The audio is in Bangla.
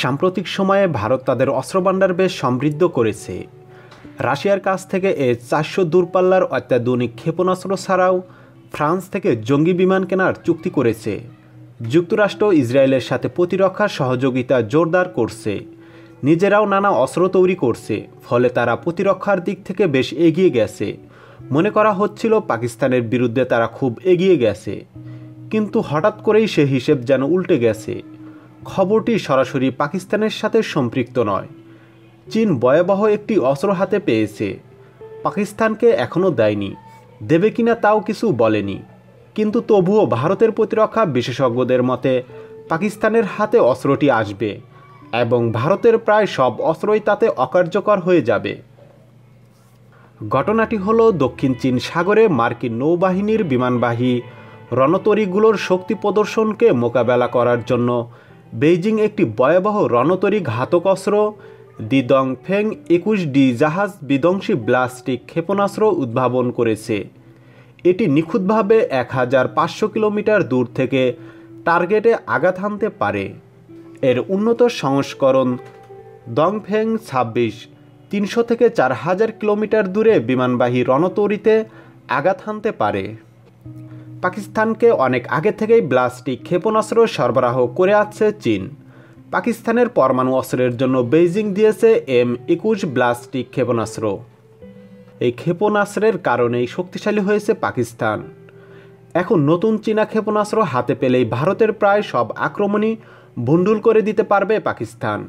সাম্প্রতিক সময়ে ভারত তাদের অস্ত্রভাণ্ডার বেশ সমৃদ্ধ করেছে। রাশিয়ার কাছ থেকে এ চারশো দূরপাল্লার অত্যাধুনিক ক্ষেপণাস্ত্র ছাড়াও ফ্রান্স থেকে জঙ্গি বিমান কেনার চুক্তি করেছে। যুক্তরাষ্ট্র ইসরায়েলের সাথে প্রতিরক্ষার সহযোগিতা জোরদার করছে। নিজেরাও নানা অস্ত্র তৈরি করছে, ফলে তারা প্রতিরক্ষার দিক থেকে বেশ এগিয়ে গেছে। মনে করা হচ্ছিল পাকিস্তানের বিরুদ্ধে তারা খুব এগিয়ে গেছে। কিন্তু হঠাৎ করেই সে হিসেব যেন উল্টে গেছে। খবরটি সরাসরি পাকিস্তানের সাথে সম্পৃক্ত নয়। চীন ভয়াবহ একটি অস্ত্র হাতে পেয়েছে। পাকিস্তানকে এখনও দেয়নি। দেবে কিনা তাও কিছু বলেনি। কিন্তু তবুও ভারতের প্রতিরক্ষা বিশেষজ্ঞদের মতে, পাকিস্তানের হাতে অস্ত্রটি আসবে এবং ভারতের প্রায় সব অস্ত্রই তাতে অকার্যকর হয়ে যাবে। ঘটনাটি হলো দক্ষিণ চীন সাগরে মার্কিন নৌবাহিনীর বিমানবাহী রণতরীগুলোর শক্তি প্রদর্শনকে মোকাবেলা করার জন্য বেইজিং একটি ভয়াবহ রণতরী ঘাতক অস্ত্র দিদং ফেং একুশ ডি জাহাজ বিধ্বংসী ব্লাস্টিক ক্ষেপণাস্ত্র উদ্ভাবন করেছে। এটি নিখুঁতভাবে এক হাজার পাঁচশো কিলোমিটার দূর থেকে টার্গেটে আঘাত হানতে পারে। এর উন্নত সংস্করণ দংফেং ছাব্বিশ, তিনশো থেকে চার হাজার কিলোমিটার দূরে বিমানবাহী রণতরীতে আঘাত হানতে পারে। পাকিস্তানকে অনেক আগে থেকেই ব্লাস্টিক ক্ষেপণাস্ত্র সরবরাহ করে আসছে চীন। পাকিস্তানের পরমাণু অস্ত্রের জন্য বেইজিং দিয়েছে এম একুশ ব্লাস্টিক ক্ষেপণাস্ত্র। এই ক্ষেপণাস্ত্রের কারণেই শক্তিশালী হয়েছে পাকিস্তান। এখন নতুন চীনা ক্ষেপণাস্ত্র হাতে পেলেই ভারতের প্রায় সব আক্রমণই ভণ্ডুল করে দিতে পারবে পাকিস্তান।